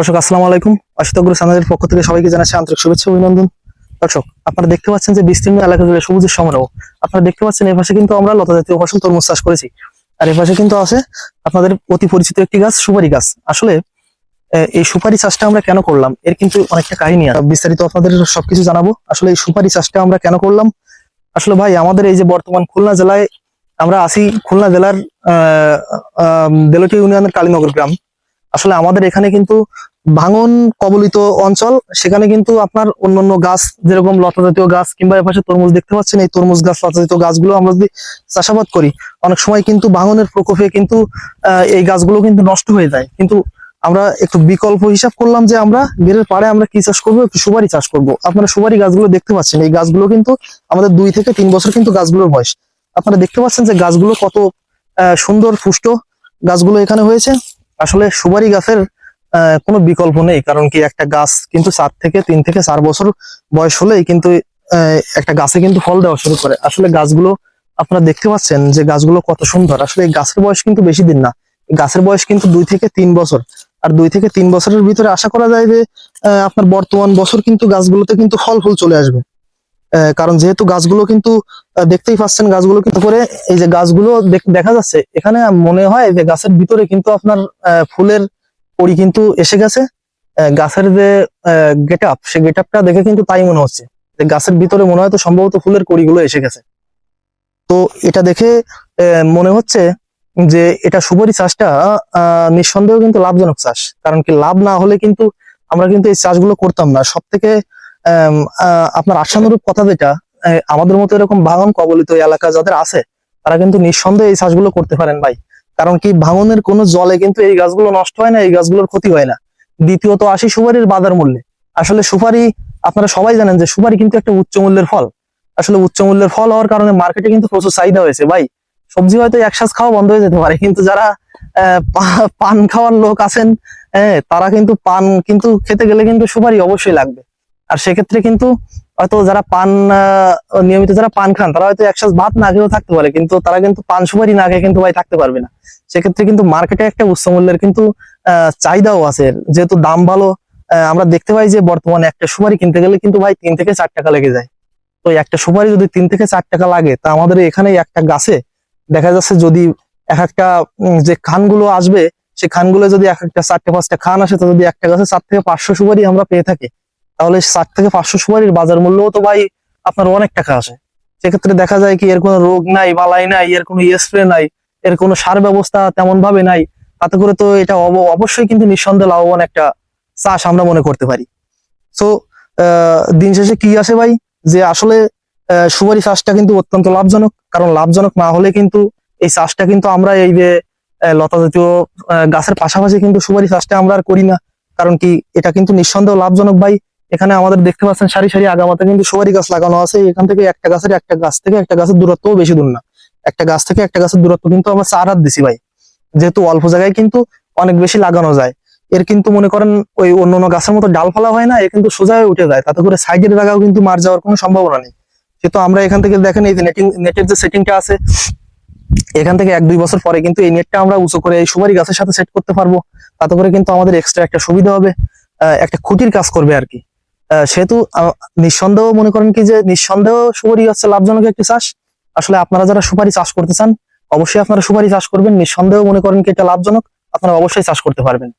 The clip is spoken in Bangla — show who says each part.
Speaker 1: দর্শক আসসালামু আলাইকুম। অশিতগ্র সানাদের পক্ষ থেকে সবাইকে জানাচ্ছি আন্তরিক শুভেচ্ছা অভিনন্দন। দর্শক আপনারা দেখতে পাচ্ছেন যে বিস্তীর্ণ এলাকা জুড়ে সবুজের সমারোহ। আপনারা দেখতে পাচ্ছেন এই পাশে কিন্তু আমরা লতা জাতীয় ফসল তরমুজ চাষ করেছি। আর এই পাশে কিন্তু আছে আপনাদের অতি পরিচিত একটি গাছ সুপারি গাছ। আসলে এই সুপারি চাষটা আমরা কেন করলাম? এর কিন্তু অনেকটা কাহিনী আছে। বিস্তারিত আপনাদের সবকিছু জানাব। আসলে এই সুপারি চাষটা আমরা কেন করলাম? আসলে ভাই আমাদের এই যে বর্তমান খুলনা জেলায় আমরা আছি খুলনা জেলার আহ আহ, দেলটি ইউনিয়নের কালীনগর গ্রাম। আসলে আমাদের এখানে কিন্তু ভাঙন কবলিত অঞ্চল, সেখানে কিন্তু আপনার অন্যান্য গাছ, যেরকম লতা জাতীয় গাছ, কিংবা এপাশে তরমুজ দেখতে পাচ্ছেন, এই তরমুজ গাছ লতা জাতীয় গাছগুলো আমরা যদি চাষাবাদ করি, অনেক সময় কিন্তু ভাঙনের প্রকোপে কিন্তু এই গাছগুলো কিন্তু নষ্ট হয়ে যায়। কিন্তু আমরা একটু বিকল্প হিসাব করলাম যে আমরা গেরের পাড়ে আমরা কি চাষ করব? একটু সুপারি চাষ করব। আপনারা সুপারি গাছগুলো দেখতে পাচ্ছেন, এই গাছগুলো কিন্তু আমাদের দুই থেকে তিন বছর কিন্তু গাছগুলোর বয়স। আপনারা দেখতে পাচ্ছেন যে গাছগুলো কত সুন্দর পুষ্ট গাছগুলো এখানে হয়েছে। আসলে সুপারি গাছের কোনো বিকল্প নেই, কারণ কি একটা গাছ কিন্তু চার থেকে তিন থেকে চার বছর বয়স হলেই কিন্তু একটা গাছে কিন্তু ফল দেওয়া শুরু করে। আসলে গাছগুলো আপনারা দেখতে পাচ্ছেন যে গাছগুলো কত সুন্দর। আসলে এই গাছের বয়স কিন্তু বেশি দিন না। গাছের বয়স কিন্তু দুই থেকে তিন বছর। আর দুই থেকে তিন বছরের ভিতরে আশা করা যায় যে আপনার বর্তমান বছর কিন্তু গাছগুলোতে কিন্তু ফল ফুল চলে আসবে। কারণ যেহেতু গাছগুলো কিন্তু দেখতেই পাচ্ছেন গাছগুলো কিন্তু করে এই যে গাছগুলো দেখ- যাচ্ছে, এখানে মনে হয় যে গাছের ভিতরে কিন্তু আপনার ফুলের কড়ি কিন্তু এসে গেছে। গাছের যে গেট আপ সে গেট আপটা দেখে কিন্তু তাই মনে হচ্ছে যে গাছের ভিতরে মনে হয় তো সম্ভবত ফুলের কড়িগুলো এসে গেছে। তো এটা দেখে মনে হচ্ছে যে এটা সুপারি চাষটা নিঃসন্দেহ কিন্তু লাভজনক চাষ। কারণ কি লাভ না হলে কিন্তু আমরা কিন্তু এই চাষগুলো করতাম না। সব থেকে আপনার আশানুরূপ কথা যেটা আমাদের মতো এরকম ভাঙন কবলিত এলাকা যাদের আছে, তারা কিন্তু নিঃসন্দেহে এই চাষগুলো করতে পারেন ভাই। কারণ কি, ভাঙনের কোনো জলে কিন্তু এই গাছগুলো নষ্ট হয় না, এই গাছগুলোর ক্ষতি হয় না। দ্বিতীয়ত আসি সুপারির বাজার মূল্যে। আসলে সুপারি, আপনারা সবাই জানেন যে সুপারি কিন্তু একটা উচ্চ মূল্যের ফল। আসলে উচ্চ মূল্যের ফল হওয়ার কারণে মার্কেটে কিন্তু প্রচুর চাহিদা হয়েছে। ভাই, সবজি হয়তো একসাথ খাওয়া বন্ধ হয়ে যেতে পারে, কিন্তু যারা পান খাওয়ার লোক আছেন তারা কিন্তু পান কিন্তু খেতে গেলে কিন্তু সুপারি অবশ্যই লাগবে। আর সেক্ষেত্রে কিন্তু হয়তো যারা পান নিয়মিত যারা পান খান, তারা হয়তো একসাথে ভাত না খেয়েও থাকতে পারে, কিন্তু তারা কিন্তু পান সুপারি না খেয়ে কিন্তু ভাই থাকতে পারবে না। সেক্ষেত্রে কিন্তু মার্কেটে একটা উচ্চ মূল্যের কিন্তু চাহিদাও আছে। যেহেতু দাম ভালো আমরা দেখতে পাই যে বর্তমানে একটা সুপারি কিনতে গেলে কিন্তু ভাই তিন থেকে চার টাকা লেগে যায়। তো একটা সুপারি যদি তিন থেকে চার টাকা লাগে, তা আমাদের এখানে একটা গাছে দেখা যাচ্ছে যদি এক একটা যে খানগুলো আসবে সেই খানগুলো যদি এক একটা চারটে পাঁচটা খান আসে, তো যদি একটা গাছে চার থেকে পাঁচশো সুপারি আমরা পেয়ে থাকি। তাহলে ষাট থেকে পাঁচশো সুপারির বাজার মূল্যও তো ভাই আপনার অনেক টাকা আসে। সেক্ষেত্রে দেখা যায় কি, এর কোনো রোগ নাই, বালাই নাই, এর কোনো স্প্রে নাই, এর কোনো সার ব্যবস্থা তেমন ভাবে নাই। তাতে করে তো এটা অব- অবশ্যই কিন্তু নিঃসন্দেহে লাভবান একটা চাষ আমরা মনে করতে পারি। তো দিন শেষে কি আসে ভাই? যে আসলে সুপারি চাষটা কিন্তু অত্যন্ত লাভজনক। কারণ লাভজনক না হলে কিন্তু এই চাষটা কিন্তু আমরা এই যে লতা জাতীয় গাছের পাশাপাশি কিন্তু সুপারি চাষটা আমরা আর করি না। কারণ কি, এটা কিন্তু নিঃসন্দেহ লাভজনক ভাই। এখানে আমাদের দেখতে পাচ্ছেন সারি সারি আগামাতে কিন্তু সুপারি গাছ লাগানো আছে। এখান থেকে একটা গাছের একটা গাছ থেকে একটা গাছের দূরত্বও বেশি দূর না। একটা গাছ থেকে একটা গাছের দূরত্ব কিন্তু আমরা চার হাত দিছি ভাই। যেহেতু অল্প জায়গায় কিন্তু অনেক বেশি লাগানো যায়। এর কিন্তু মনে করেন ওই অন্য অন্য গাছের মতো ডালপালা হয় না এর কিন্তু সোজা হয়ে উঠে যায়। তাতে করে সাইডের জায়গাও কিন্তু মার যাওয়ার কোনো সম্ভাবনা নেই। যেহেতু আমরা এখান থেকে দেখেন এই যে নেটিং নেটের যে সেটিংটা আছে, এখান থেকে এক দুই বছর পরে কিন্তু এই নেটটা আমরা উঁচু করে এই সুপারি গাছের সাথে সেট করতে পারব। তাতে করে কিন্তু আমাদের এক্সট্রা একটা সুবিধা হবে। একটা খুঁটির কাজ করবে আর কি। সেহেতু নিঃসন্দেহ মনে করেন কি যে নিঃসন্দেহ সুপারি হচ্ছে লাভজনক একটি চাষ। আসলে আপনারা যারা সুপারি চাষ করতে চান, অবশ্যই আপনারা সুপারি চাষ করবেন। নিঃসন্দেহ মনে করেন কি এটা লাভজনক, আপনারা অবশ্যই চাষ করতে পারবেন।